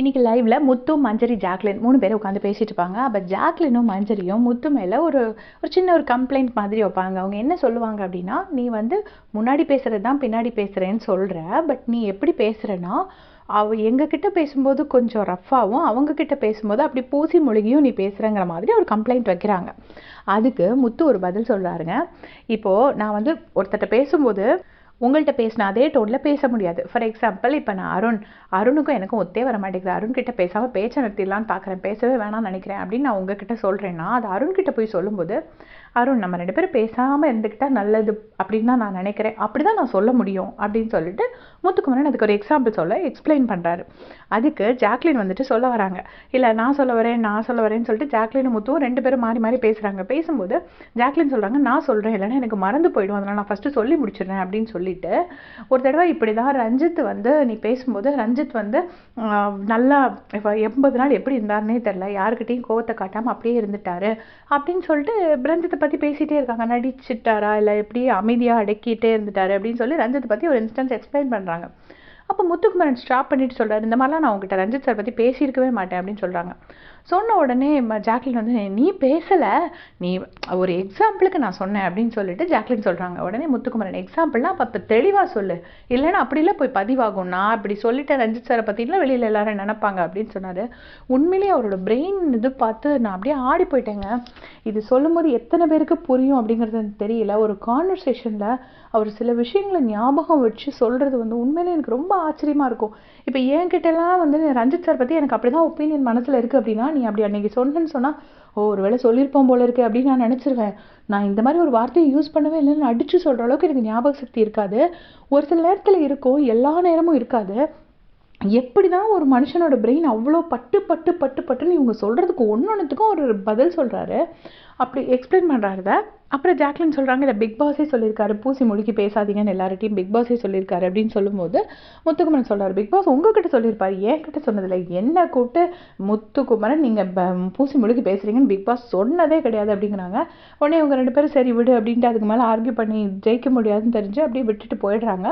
இன்றைக்கி லைவில் முத்து மஞ்சரி ஜாக்லின் மூணு பேரும் உட்காந்து பேசிட்டு இருப்பாங்க. அப்போ ஜாக்லினும் மஞ்சரியும் முத்து மேலே ஒரு ஒரு சின்ன ஒரு கம்ப்ளைண்ட் மாதிரி வைப்பாங்க. அவங்க என்ன சொல்லுவாங்க அப்படின்னா நீ வந்து முன்னாடி பேசுகிறது தான் பின்னாடி பேசுகிறேன்னு சொல்கிற பட் நீ எப்படி பேசுகிறேன்னா அவ எங்ககிட்ட பேசும்போது கொஞ்சம் ரஃப்பாகவும் அவங்கக்கிட்ட பேசும்போது அப்படி பூசி மொழிகியும் நீ பேசுகிறங்கிற மாதிரி ஒரு கம்ப்ளைண்ட் வைக்கிறாங்க. அதுக்கு முத்து ஒரு பதில் சொல்கிறாருங்க இப்போது நான் வந்து ஒருத்தட்ட பேசும்போது உங்கள்கிட்ட பேசின அதே டோனில் பேச முடியாது. ஃபார் எக்ஸாம்பிள் இப்போ நான் அருண் அருணுக்கும் எனக்கும் ஒத்தே வர மாட்டேங்குது. அருண்கிட்ட பேசாமல் பேச்சை நிறுத்திடலான்னு பார்க்குறேன் பேசவே வேணாம்னு நினைக்கிறேன் அப்படின்னு நான் உங்ககிட்ட சொல்கிறேன்னா அது அருண்கிட்ட போய் சொல்லும்போது அருண் நம்ம ரெண்டு பேரும் பேசாமல் இருந்துக்கிட்டால் நல்லது அப்படின்னு தான் நான் நினைக்கிறேன். அப்படி தான் நான் சொல்ல முடியும் அப்படின்னு சொல்லிட்டு முத்துக்குமரன் அதுக்கு ஒரு எக்ஸாம்பிள் சொல்ல எக்ஸ்பிளைன் பண்ணுறாரு அதுக்கு ஜாக்லின் வந்துட்டு சொல்ல வராங்க. இல்லை நான் சொல்ல வரேன் நான் சொல்ல வரேன்னு சொல்லிட்டு ஜாக்லின் முத்துவும் ரெண்டு பேரும் மாறி மாறி பேசுகிறாங்க பேசும்போது ஜாக்லின் சொல்கிறாங்க நான் சொல்கிறேன் இல்லைன்னா எனக்கு மறந்து போயிடும். அதனால் நான் ஃபஸ்ட்டு சொல்லி முடிச்சிடுறேன் அப்படின்னு சொல்லி சொல்லிட்டு ஒரு தடவை இப்படி தான் ரஞ்சித் வந்து நீ பேசும்போது ரஞ்சித் வந்து நல்லா இப்போ எண்பது நாள் எப்படி இருந்தாருன்னே தெரில யாருக்கிட்டையும் கோவத்தை காட்டாமல் அப்படியே இருந்துட்டாரு. அப்படின்னு சொல்லிட்டு ரஞ்சித்தை பற்றி பேசிகிட்டே இருக்காங்க. நடிச்சிட்டாரா இல்லை எப்படி அமைதியாக அடக்கிட்டே இருந்துட்டாரு அப்படின்னு சொல்லி ரஞ்சித்தை பற்றி ஒரு இன்ஸ்டன்ஸ் எக்ஸ்பிளைன் பண்ணுறாங்க அப்போ முத்துக்குமரன் ஸ்டாப் பண்ணிட்டு சொல்கிறார் இந்த மாதிரிலாம் நான் உங்ககிட்ட ரஞ்சித் சார் பற்றி பேசியிருக்கவே மாட்டேன் அப்படின்னு சொல்கிறாங்க சொன்ன உடனே ஜாக்லின் வந்து நீ பேசலை நீ ஒரு எக்ஸாம்பிளுக்கு நான் சொன்னேன் அப்படின்னு சொல்லிட்டு ஜாக்லின் சொல்கிறாங்க உடனே முத்துக்குமரன் எக்ஸாம்பிள்னா அப்போ இப்போ தெளிவாக சொல்லு. இல்லைன்னா அப்படிலாம் போய் பதிவாகும். நான் இப்படி சொல்லிட்டேன் ரஞ்சித் சாரை பற்றிலாம் வெளியில் எல்லாரும் நினைப்பாங்க அப்படின்னு சொன்னார். உண்மையிலேயே அவரோட பிரெயின் இது பார்த்து நான் அப்படியே ஆடி போயிட்டேங்க. இது சொல்லும்போது எத்தனை பேருக்கு புரியும் அப்படிங்கிறது தெரியல. ஒரு கான்வர்சேஷனில் அவர் சில விஷயங்களை ஞாபகம் வச்சு சொல்கிறது வந்து உண்மையிலே எனக்கு ரொம்ப ஆச்சரியமாக இருக்கும். இப்போ என்கிட்டலாம் வந்து ரஞ்சித் சார் பற்றி எனக்கு அப்படி தான் ஒப்பீனியன் மனசில் இருக்குது அப்படின்னா நீ அப்படி அன்னைக்கு சொன்னேன்னு சொன்னால் ஓ ஒரு வேளை சொல்லியிருப்போம் போல இருக்கு அப்படின்னு நான் நினச்சிருவேன். நான் இந்த மாதிரி ஒரு வார்த்தையை யூஸ் பண்ணவே இல்லைன்னு அடித்து சொல்கிற அளவுக்கு எனக்கு ஞாபக சக்தி இருக்காது. ஒரு சில நேரத்தில் இருக்கும் எல்லா நேரமும் இருக்காது. எப்படி தான் ஒரு மனுஷனோட பிரெயின் அவ்வளோ பட்டு பட்டு பட்டு பட்டுன்னு இவங்க சொல்கிறதுக்கு ஒன்று ஒன்றுத்துக்கும் ஒரு பதில் சொல்கிறாரு அப்படி எக்ஸ்பிளைன் பண்ணுறாருத அப்புறம் ஜாக்லின் சொல்கிறாங்க இல்லை பிக் பாஸே சொல்லியிருக்காரு பூசி முழுக்கி பேசாதீங்கன்னு எல்லார்ட்டையும் பிக் பாஸே சொல்லியிருக்காரு அப்படின்னு சொல்லும்போது முத்துக்குமரன் சொல்கிறார் பிக் பாஸ் உங்ககிட்ட சொல்லியிருப்பார் என் கிட்ட சொன்னதில்லை. என்ன கூப்பிட்டு முத்துக்குமரன் நீங்கள் பூசி முழுக்கி பேசுகிறீங்கன்னு பிக் பாஸ் சொன்னதே கிடையாது அப்படிங்கிறாங்க. உடனே இவங்க ரெண்டு பேரும் சரி விடு அப்படின்ட்டு அதுக்கு மேலே ஆர்கியூ பண்ணி ஜெயிக்க முடியாதுன்னு தெரிஞ்சு அப்படியே விட்டுட்டு போயிடுறாங்க.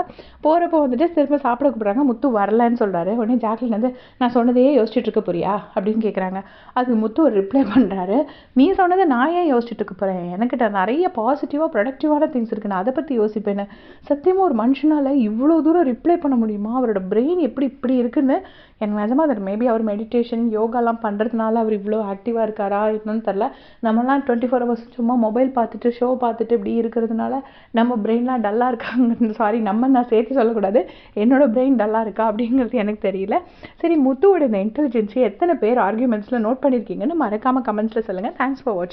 போகிறப்போ வந்துட்டு திரும்ப சாப்பிட கூப்பிட்றாங்க முத்து வரலன்னு சொல்கிறாரு உடனே ஜாக்லின் வந்து நான் சொன்னதையே யோசிச்சுட்டு இருக்க போறியா? அப்படின்னு கேட்குறாங்க அதுக்கு முத்து ஒரு ரிப்ளை பண்ணுறாரு நீ சொன்னதை நான் ஏன் யோசிச்சுட்டு இருக்க போகிறேன் எனக்கிட்ட நிறைய பாசிட்டிவாக ப்ரொடக்டிவான திங்ஸ் இருக்கு. நான் அதை பற்றி யோசிப்பேன் சத்தியமாக ஒரு மனுஷனால் இவ்வளோ தூரம் ரிப்ளை பண்ண முடியுமா? அவரோட பிரெயின் எப்படி இப்படி இருக்குன்னு எனக்கு நிஜமாக அது மேபி அவர் மெடிடேஷன் யோகாலாம் பண்ணுறதுனால அவர் இவ்வளோ ஆக்டிவாக இருக்காரா? என்னன்னு தெரில நம்மலாம் டுவெண்ட்டி ஃபோர் ஹவர்ஸ் சும்மா மொபைல் பார்த்துட்டு ஷோ பார்த்துட்டு இப்படி இருக்கிறதுனால நம்ம பிரெயின்லாம் டல்லாக இருக்காங்க சாரி நம்ம நான் சேர்த்து சொல்லக்கூடாது. என்னோடய பிரெயின் டல்லாக இருக்கா அப்படிங்கிறது எனக்கு தெரியல. சரி முத்துவோட இந்த இன்டெலிஜென்ஸை எத்தனை பேர் ஆர்கியூமெண்ட்ஸில் நோட் பண்ணியிருக்கீங்கன்னு மறக்காமல் கமெண்ட்ஸில் சொல்லுங்கள் தேங்க்ஸ் ஃபார் வாட்சிங்